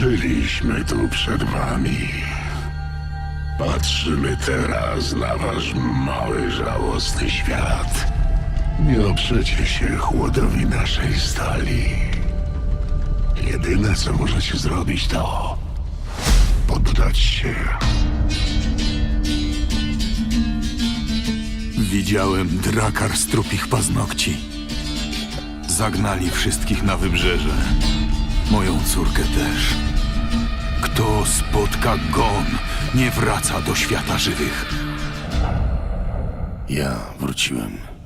Żyliśmy tu przed wami. Patrzymy teraz na wasz mały, żałosny świat. Nie oprzecie się chłodowi naszej stali. Jedyne, co możecie zrobić, to poddać się. Widziałem drakar z trupich paznokci. Zagnali wszystkich na wybrzeże. Moją córkę też. Kto spotka gon, nie wraca do świata żywych. Ja wróciłem.